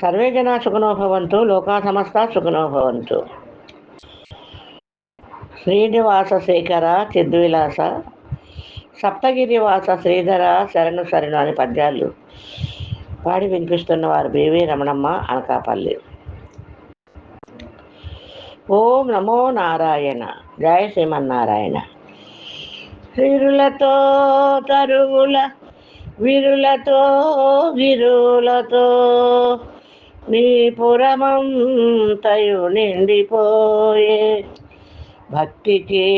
Survey జనా సుఖనో భవంతు లోకా సమస్త సుఖనో భవంతు. శ్రీనివాస శేఖర చిద్విలాస సప్తగిరివాస శ్రీధర శరణు శరణు అనే పద్యాలు పాడి వినిపిస్తున్న వారు బివి రమణమ్మ అనకాపల్లి. ఓం నమో నారాయణ. జయ శ్రీమన్నారాయణ. వీరులతో తరువుల వీరులతో గిరులతో నీ పురమంతయు నిండిపోయే భక్తికి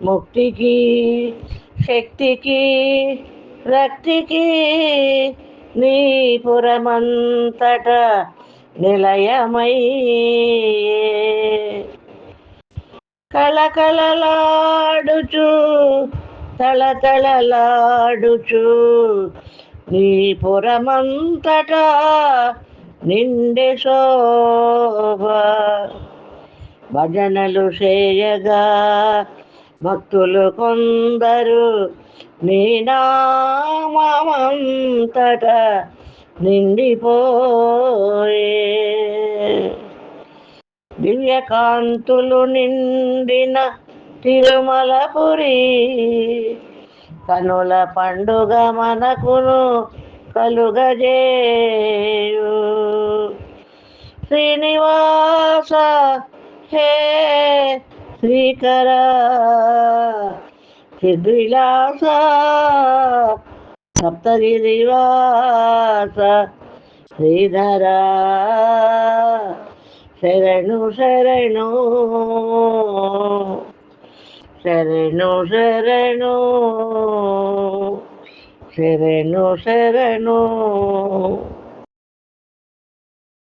ముక్తికి శక్తికి రక్తికి నీ పురమంతట నిలయమై కళకళలాడుచు తళతళలాడుచు నీ పురమంతటా నిండే శోభ. భజనలు చేయగా భక్తులు కొందరు నీ నామంతట నిండిపోయే. దివ్యకాంతులు నిండిన తిరుమలపురి కనుల పండుగ మనకును కలుగజేయు. శ్రీనివాస హే శ్రీకర సిద్విలాస సప్తగిరివాస శ్రీధర. శరణు శరణు. శరణు శరణు. శరణు శరణు